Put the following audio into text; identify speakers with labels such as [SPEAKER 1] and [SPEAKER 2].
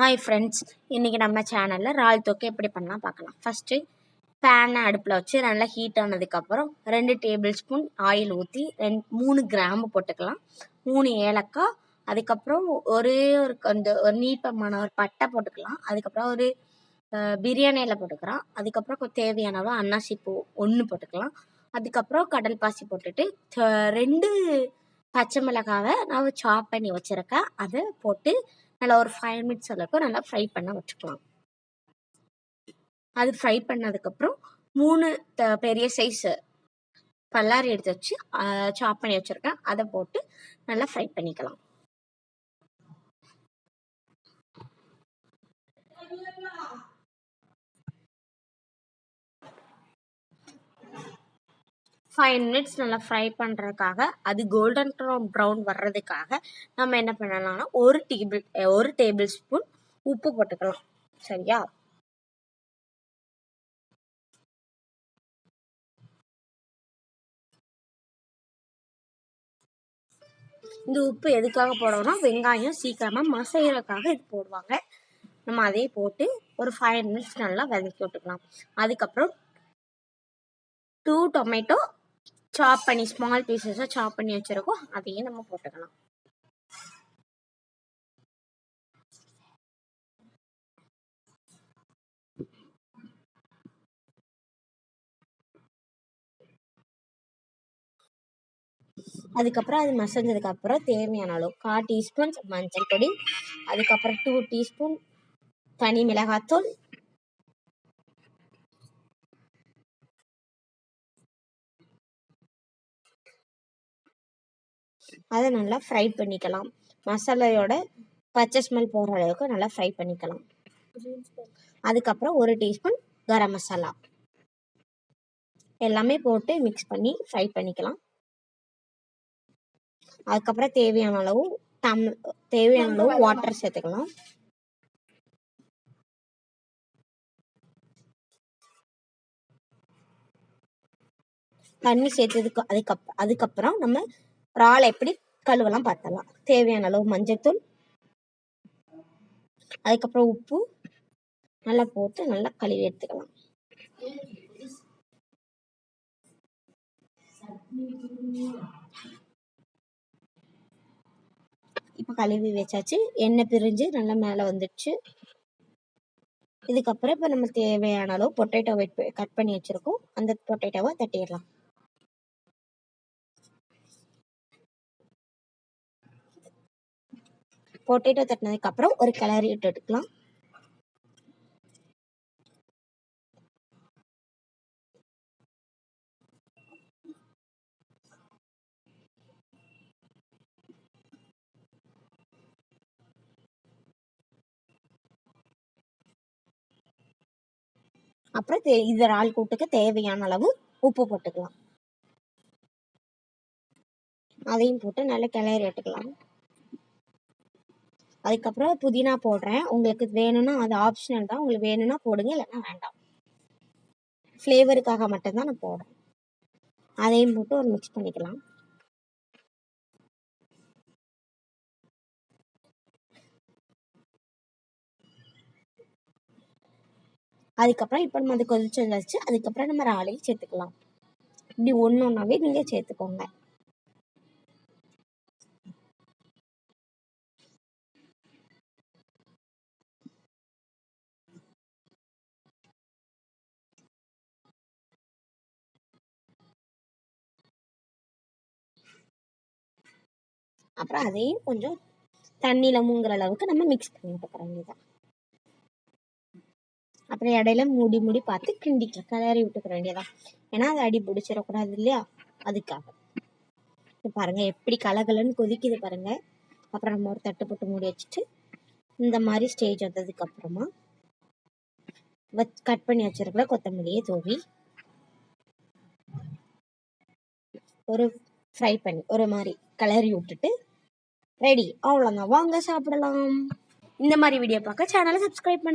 [SPEAKER 1] Hi friends இன்றைக்கி நம்ம சேனலில் இறால் தொக்கு எப்படி பண்ணலாம் பார்க்கலாம். ஃபஸ்ட்டு பேனை அடுப்பில் வச்சு நல்லா ஹீட் ஆனதுக்கப்புறம் ரெண்டு டேபிள் ஸ்பூன் ஆயில் ஊற்றி ரெண்டு மூணு கிராம்பு போட்டுக்கலாம். மூணு ஏலக்காய் அதுக்கப்புறம் ஒரே ஒரு அந்த ஒரு நீட்டமான ஒரு பட்டை போட்டுக்கலாம். அதுக்கப்புறம் ஒரு பிரியாணியில் போட்டுக்கலாம். அதுக்கப்புறம் தேவையான அளவு அன்னாசி பூ ஒன்று போட்டுக்கலாம். அதுக்கப்புறம் கடல் பாசி போட்டுட்டு ரெண்டு பச்சை மிளகாவை நான் சாப் பண்ணி வச்சுருக்கேன். அதை போட்டு நல்லா ஒரு ஃபைவ் மினிட்ஸ் அளவுக்கு நல்லா ஃப்ரை பண்ண வச்சுக்கலாம். அது ஃப்ரை பண்ணதுக்கப்புறம் மூணு த- பெரிய சைஸ் பல்லாரி எடுத்து வச்சு சாப் பண்ணி வச்சுருக்கேன். அதை போட்டு நல்லா ஃப்ரை பண்ணிக்கலாம். ஃபைவ் மினிட்ஸ் நல்லா ஃப்ரை பண்ணுறதுக்காக அது கோல்டன் ப்ரௌன் ப்ரௌன் வர்றதுக்காக நம்ம என்ன பண்ணலாம்னா ஒரு டேபிள் ஒரு டேபிள் ஸ்பூன் உப்பு போட்டுக்கலாம். சரியா? இந்த உப்பு எதுக்காக போடணும்னா வெங்காயம் சீக்கிரமாக மசைகிறதுக்காக இது போடுவாங்க. நம்ம அதே போட்டு ஒரு ஃபைவ் மினிட்ஸ் நல்லா வதக்கி விட்டுக்கலாம். அதுக்கப்புறம் டூ டொமேட்டோ சாப் பண்ணி ஸ்மால் பீசஸாக சாப் பண்ணி வச்சுருக்கோம். அதையும் நம்ம போட்டுக்கலாம். அதுக்கப்புறம் அது மசஞ்சதுக்கு அப்புறம் தேவையான அளவு கால் டீஸ்பூன் மஞ்சள் பொடி அதுக்கப்புறம் டூ டீஸ்பூன் தனி மிளகாத்தூள் அதை நல்லா ஃப்ரை பண்ணிக்கலாம். மசாலையோட பச்சை ஸ்மெல் போகிற அளவுக்கு நல்லா ஃப்ரை பண்ணிக்கலாம். அதுக்கப்புறம் ஒரு டீஸ்பூன் கரம் மசாலா. எல்லாமே போட்டு மிக்ஸ் பண்ணி ஃப்ரை பண்ணிக்கலாம். அதுக்கப்புறம் தேவையான அளவு தம் தேவையான அளவு வாட்டர் சேர்த்துக்கலாம். தண்ணி சேர்த்ததுக்கு அதுக்கப் அதுக்கப்புறம் நம்ம இறால் எப்படி கழுவலாம் பார்த்தலாம் தேவையான அளவு மஞ்சத்தூள் அதுக்கப்புறம் உப்பு நல்லா போட்டு நல்லா கழுவி எடுத்துக்கலாம். இப்போ கழுவி வச்சாச்சு. எண்ணெய் பிரிஞ்சு நல்லா மேலே வந்துடுச்சு. இதுக்கப்புறம் இப்போ நம்ம தேவையான அளவு பொட்டேட்டோ கட் பண்ணி வச்சுருக்கோம். அந்த பொட்டேட்டோவை தட்டிடலாம். பொட்டேட்டோ தட்டினதுக்கு அப்புறம் ஒரு கிளறி விட்டு எடுக்கலாம். அப்புறம் தே இது இறால் கூட்டுக்கு தேவையான அளவு உப்பு போட்டுக்கலாம். அதையும் போட்டு நல்லா கிளறி எடுத்துக்கலாம் அதுக்கப்புறம் புதினா போடுறேன். உங்களுக்கு வேணும்னா அது ஆப்ஷனல் தான். உங்களுக்கு வேணும்னா போடுங்க இல்லைன்னா வேண்டாம். ஃப்ளேவருக்காக மட்டும்தான் நான் போடுறேன். அதையும் போட்டு ஒரு மிக்ஸ் பண்ணிக்கலாம். அதுக்கப்புறம் இப்போ நம்ம அது கொதிச்சு வச்சு அதுக்கப்புறம் நம்ம ராலையும் சேர்த்துக்கலாம். இப்படி ஒன்று ஒன்றாவே நீங்கள் சேர்த்துக்கோங்க. அப்புறம் அதையும் கொஞ்சம் தண்ணியில் மூங்குற அளவுக்கு நம்ம மிக்ஸ் பண்ணி விட்டுக்கிற வேண்டியதான் அப்புறம் இடையில மூடி மூடி பார்த்து கிண்டிக்க கிளறி விட்டுக்கிற வேண்டியதான் ஏன்னா அது அடி பிடிச்சிடக்கூடாது இல்லையா? அதுக்காக. பாருங்க எப்படி கலகலன்னு கொதிக்குது பாருங்க. அப்புறம் நம்ம ஒரு தட்டு போட்டு மூடி வச்சுட்டு இந்த மாதிரி ஸ்டேஜ் வந்ததுக்கு அப்புறமா கட் பண்ணி வச்சிருக்கிற கொத்தமல்லியை தூவி ஒரு ஃப்ரை பண்ணி ஒரு மாதிரி கிளறி விட்டுட்டு ரெடி அவ்வளோதான் வாங்க சாப்பிடலாம். இந்த மாதிரி வீடியோ பார்க்க சேனலை சப்ஸ்கிரைப் பண்ணு.